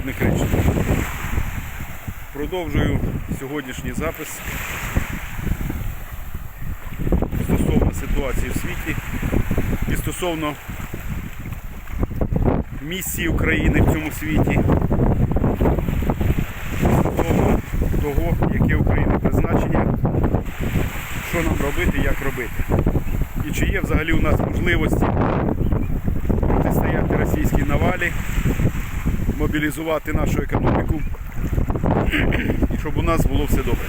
Рудник Речі. Продовжую сьогоднішній запис стосовно ситуації в світі і стосовно місії України в цьому світі, стосовно того, яке України призначення, що нам робити, як робити. І чи є взагалі у нас можливості протистояти російській навалі, мобілізувати нашу економіку, і щоб у нас було все добре.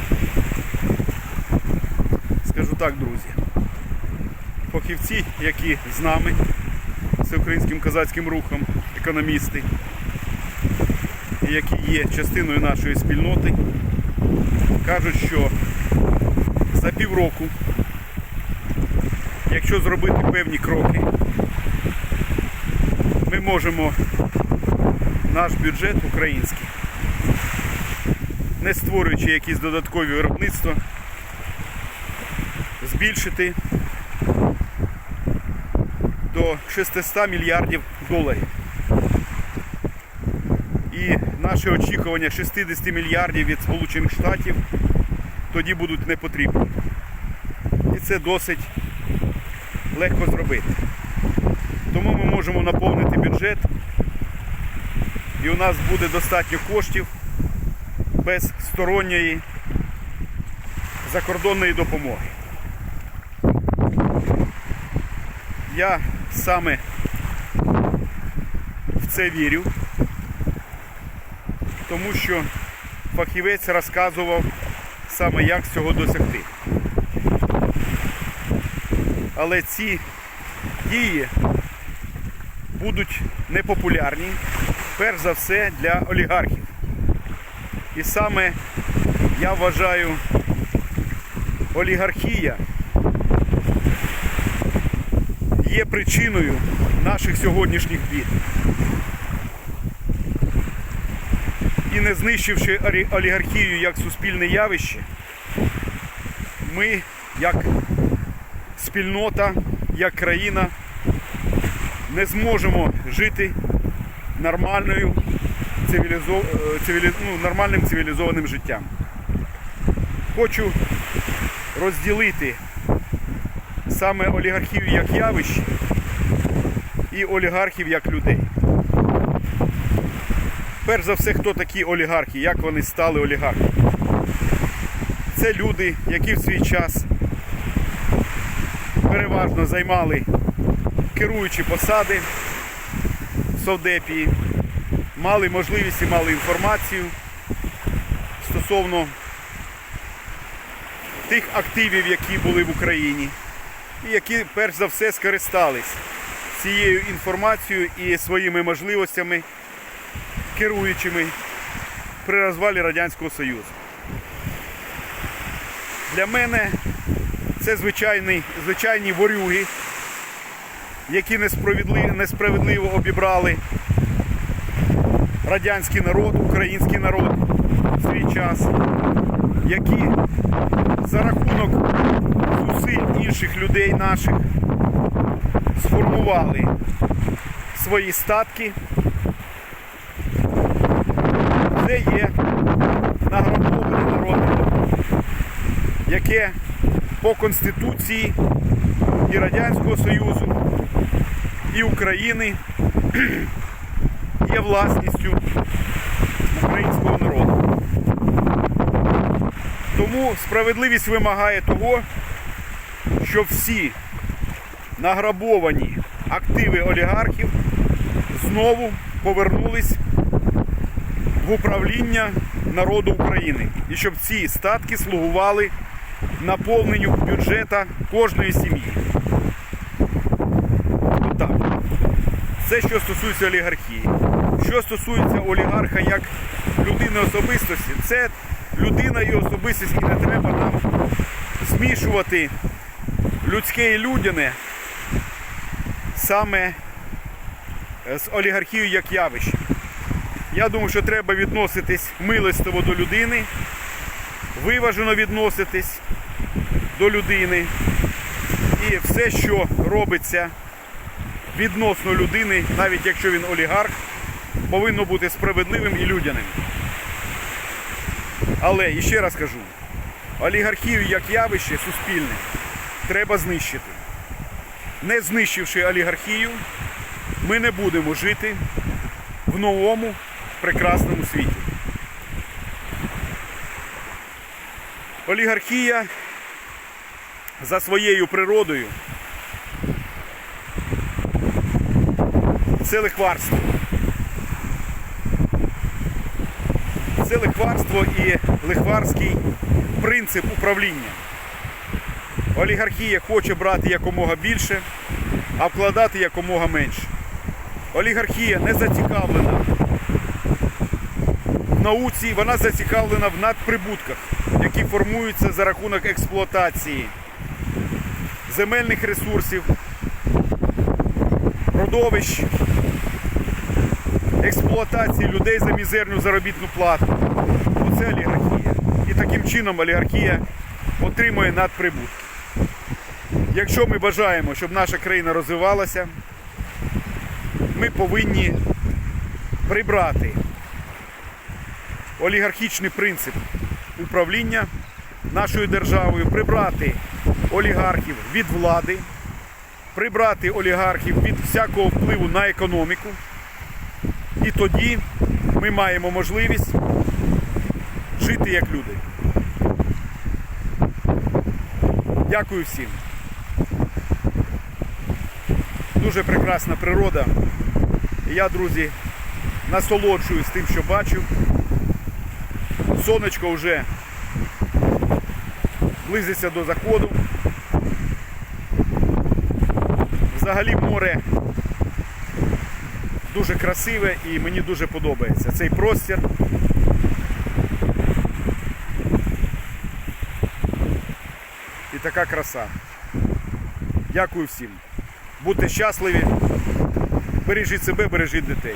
Скажу так, друзі. Фахівці, які з нами, всеукраїнським козацьким рухом, економісти, які є частиною нашої спільноти, кажуть, що за півроку, якщо зробити певні кроки, ми можемо наш бюджет український, не створюючи якісь додаткові виробництва, збільшити до 600 мільярдів доларів. І наші очікування 60 мільярдів від Сполучених Штатів тоді будуть не потрібні. І це досить легко зробити. Тому ми можемо наповнити бюджет і у нас буде достатньо коштів без сторонньої закордонної допомоги. Я саме в це вірю, тому що фахівець розказував саме як цього досягти. Але ці дії будуть непопулярні, перш за все для олігархів. І саме я вважаю олігархія є причиною наших сьогоднішніх бід. І не знищивши олігархію як суспільне явище, ми, як спільнота, як країна, не зможемо жити нормальною цивілізо... е, цивілі... ну, нормальним цивілізованим життям. Хочу розділити саме олігархію як явище і олігархів як людей. Перш за все, хто такі олігархи, як вони стали олігархами? Це люди, які в свій час переважно займали керуючі посади в Совдепії, мали можливість і мали інформацію стосовно тих активів, які були в Україні, і які перш за все скористались цією інформацією і своїми можливостями, керуючими при розвалі Радянського Союзу. Для мене це звичайні, звичайні ворюги, які несправедливо, обібрали радянський народ, український народ в свій час, які за рахунок зусиль інших людей наших сформували свої статки. Це є награбоване народ, яке по Конституції і Радянського Союзу, і України є власністю українського народу. Тому справедливість вимагає того, щоб всі награбовані активи олігархів знову повернулись в управління народу України. І щоб ці статки слугували наповненню бюджета кожної сім'ї. Це що стосується олігархії. Що стосується олігарха як людини особистості, це людина і особистість, і не треба нам змішувати людське і людяне саме е, з олігархією як явище. Я думаю, що треба відноситись милостиво до людини, виважено відноситись до людини. І все, що робиться відносно людини, навіть якщо він олігарх, повинно бути справедливим і людяним. Але і ще раз кажу, олігархію як явище суспільне треба знищити. Не знищивши олігархію, ми не будемо жити в новому прекрасному світі. Олігархія за своєю природою це лихварство. Це лихварство і лихварський принцип управління. Олігархія хоче брати якомога більше, а вкладати якомога менше. Олігархія не зацікавлена в науці, вона зацікавлена в надприбутках, які формуються за рахунок експлуатації земельних ресурсів, родовищ, експлуатації людей за мізерну заробітну плату. Оце олігархія. І таким чином олігархія отримує надприбутки. Якщо ми бажаємо, щоб наша країна розвивалася, ми повинні прибрати олігархічний принцип управління нашою державою, прибрати олігархів від влади, прибрати олігархів від всякого впливу на економіку. І тоді ми маємо можливість жити як люди. Дякую всім. Дуже прекрасна природа. Я, друзі, насолоджуюсь тим, що бачу. Сонечко вже близиться до заходу. Взагалі море дуже красиве і мені дуже подобається цей простір. І така краса. Дякую всім. Будьте щасливі, бережіть себе, бережіть дітей.